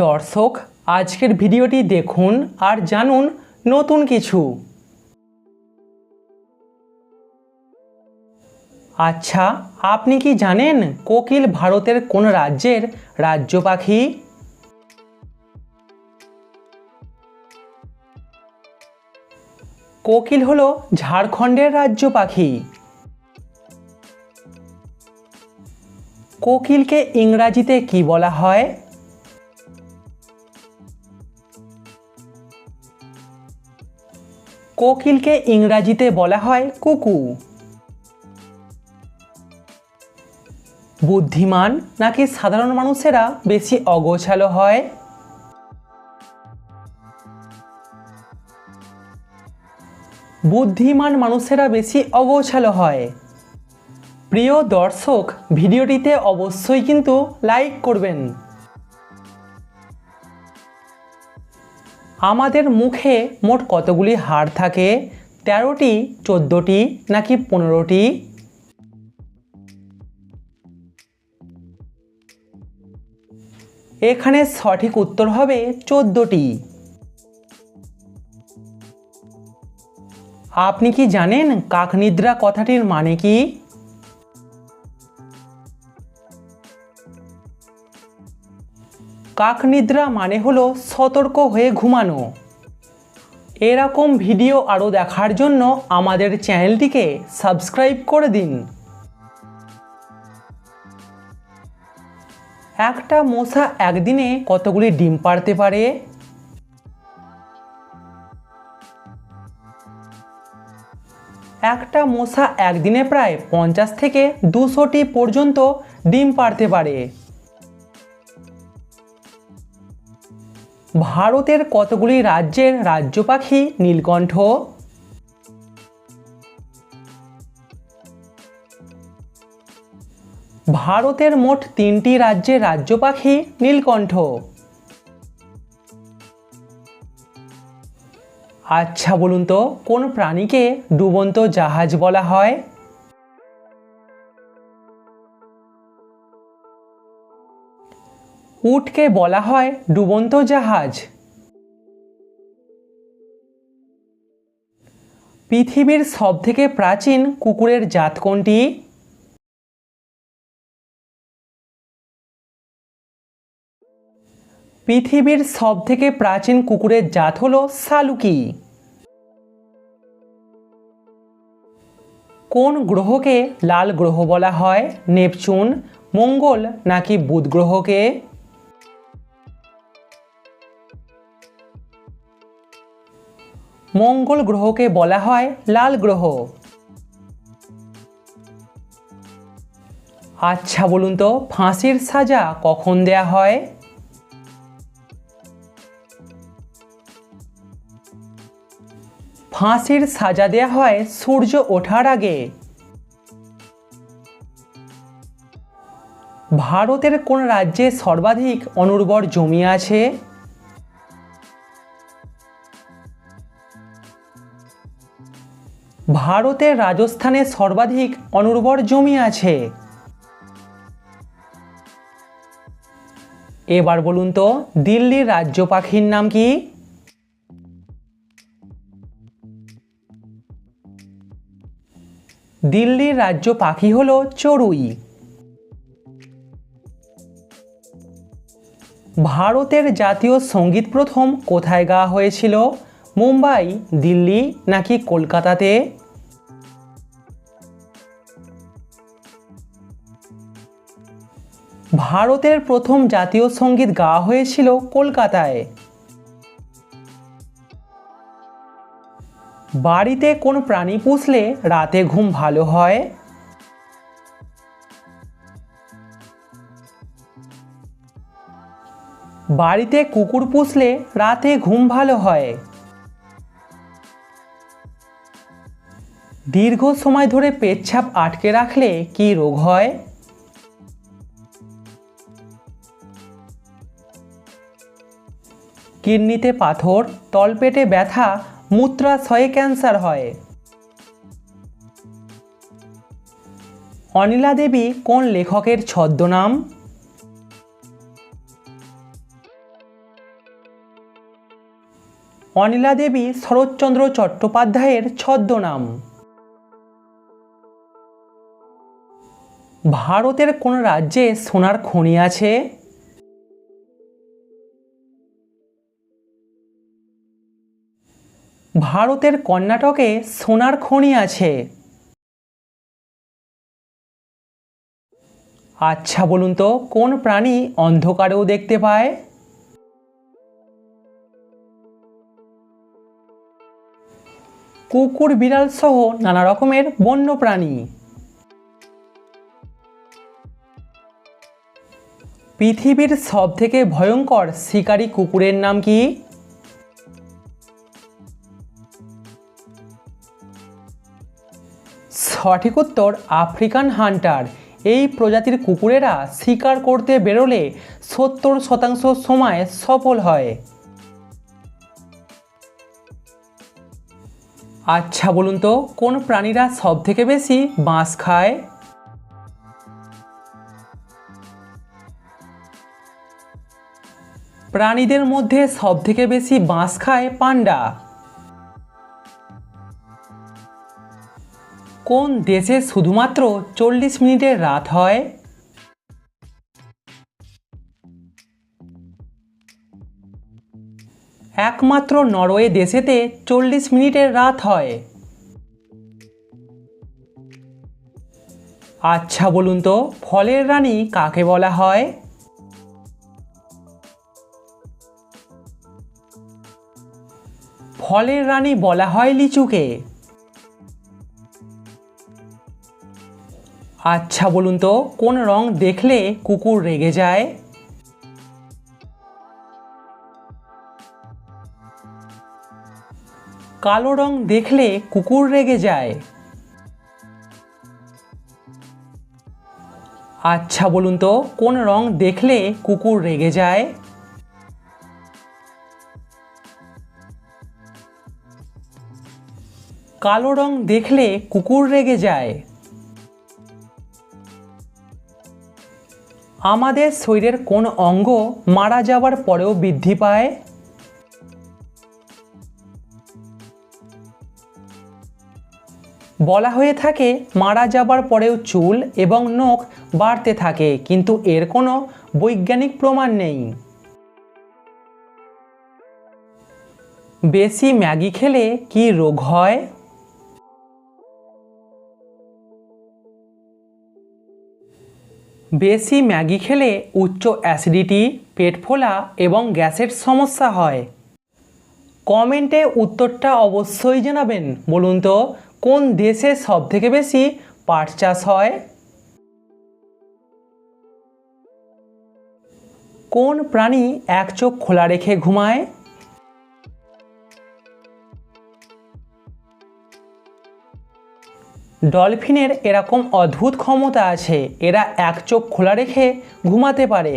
দর্শক, আজকের ভিডিওটি দেখুন আর জানুন নতুন কিছু। আচ্ছা আপনি কি জানেন কোকিল ভারতের কোন রাজ্যের রাজ্য পাখি? কোকিল হলো ঝাড়খণ্ডের রাজ্য পাখি। কোকিলকে ইংরাজিতে কি বলা হয়? কোকিলকে ইংরাজিতে বলা হয় কুকু। বুদ্ধিমান নাকি সাধারণ মানুষেরা বেশি অগোছালো হয়? বুদ্ধিমান মানুষেরা বেশি অগোছালো হয়। প্রিয় দর্শক, ভিডিওটিতে অবশ্যই কিন্তু লাইক করবেন। আমাদের মুখে মোট কতগুলি হাড় থাকে? তেরোটি, চোদ্দোটি, নাকি পনেরোটি? এখানে সঠিক উত্তর হবে চোদ্দোটি। আপনি কি জানেন কাকনিদ্রা কথাটির মানে কি? কাকনিদ্রা মানে হলো সতর্ক হয়ে ঘুমানো। এরকম ভিডিও আরও দেখার জন্য আমাদের চ্যানেলটিকে সাবস্ক্রাইব করে দিন। একটা মশা একদিনে কতগুলি ডিম পাড়তে পারে? একটা মশা একদিনে প্রায় পঞ্চাশ থেকে দুশোটি পর্যন্ত ডিম পাড়তে পারে। ভারতের কতগুলি রাজ্যের রাজ্য পাখি? নীলকণ্ঠ। ভারতের মোট তিনটি রাজ্যের রাজ্য পাখি? নীলকণ্ঠ। আচ্ছা বলুন তো, কোন প্রাণীকে ডুবন্ত জাহাজ বলা হয়? উটকে বলা হয় ডুবন্ত জাহাজ। পৃথিবীর সবথেকে প্রাচীন কুকুরের জাত কোনটি? পৃথিবীর সবথেকে প্রাচীন কুকুরের জাত হলো সালুকি কোন গ্রহকে লাল গ্রহ বলা হয়? নেপচুন, মঙ্গল নাকি বুধ গ্রহকে? মঙ্গল গ্রহকে বলা হয় লাল গ্রহ। আচ্ছা বলুন তো, ফাঁসির সাজা কখন দেয়া হয়? ফাঁসির সাজা দেয়া হয় সূর্য ওঠার আগে। ভারতের কোন রাজ্যে সর্বাধিক অনুর্বর জমি আছে? ভারতের রাজস্থানে সর্বাধিক অনুর্বর জমি আছে। এবার বলুন তো, দিল্লির রাজ্য পাখির নাম কি? দিল্লির রাজ্য পাখি হল চড়ুই। ভারতের জাতীয় সংগীত প্রথম কোথায় গাওয়া হয়েছিল? মুম্বাই, দিল্লি নাকি কলকাতাতে? ভারতের প্রথম জাতীয় সংগীত গাওয়া হয়েছিল কলকাতায়। বাড়িতে কোন প্রাণী পুষলে রাতে ঘুম ভালো হয়? বাড়িতে কুকুর পুষলে রাতে ঘুম ভালো হয়? দীর্ঘ সময় ধরে পেচ্ছাপ আটকে রাখলে কি রোগ হয়? কিডনিতে পাথর, তলপেটে ব্যথা, মূত্রাশয়ে ক্যান্সার হয়। অনিলা দেবী কোন লেখকের ছদ্মনাম? অনিলা দেবী শরৎচন্দ্র চট্টোপাধ্যায়ের ছদ্মনাম। ভারতের কোন রাজ্যে সোনার খনি আছে? ভারতের কর্ণাটকে সোনার খনি আছে। আচ্ছা বলুন তো, কোন প্রাণী অন্ধকারেও দেখতে পায়? কুকুর, বিড়াল সহ নানা রকমের বন্য প্রাণী। পৃথিবীর সবথেকে ভয়ঙ্কর শিকারী কুকুরের নাম কি? সঠিক উত্তর আফ্রিকান হান্টার। এই প্রজাতির কুকুরেরা শিকার করতে বেরোলে সত্তর শতাংশ সময় সফল হয়। আচ্ছা বলুন তো, কোন প্রাণীরা সব থেকে বেশি বাঁশ খায়? প্রাণীদের মধ্যে সব থেকে বেশি বাঁশ খায় পান্ডা। কোন দেশে শুধুমাত্র চল্লিশ মিনিটের রাত হয়? একমাত্র নরওয়ে দেশেতে চল্লিশ মিনিটের রাত হয়। আচ্ছা বলুন তো, ফলের রানী কাকে বলা হয়? ফলের রানী বলা হয় লিচুকে। আচ্ছা বলুন তো, কোন রং দেখলে কুকুর রেগে যায়? কালো রং দেখলে কুকুর রেগে যায়। আচ্ছা বলুন তো, কোন রং দেখলে কুকুর রেগে যায়? কালো রং দেখলে কুকুর রেগে যায়। আমাদের শরীরের কোন অঙ্গ মারা যাওয়ার পরেও বৃদ্ধি পায়? বলা হয়ে থাকে, মারা যাবার পরেও চুল এবং নখ বাড়তে থাকে, কিন্তু এর কোনো বৈজ্ঞানিক প্রমাণ নেই। বেশি ম্যাগি খেলে কি রোগ হয়? বেশি ম্যাগি খেলে উচ্চ অ্যাসিডিটি, পেট ফোলা এবং গ্যাসের সমস্যা হয়। কমেন্টে উত্তরটা অবশ্যই জানাবেন। বলুন তো, কোন দেশে সব থেকে বেশি পাট চাষ হয়? কোন প্রাণী এক চোখ খোলা রেখে ঘুমায়? ডলফিনের এরকম অদ্ভুত ক্ষমতা আছে এরা এক চোখ খোলা রেখে ঘুমাতে পারে।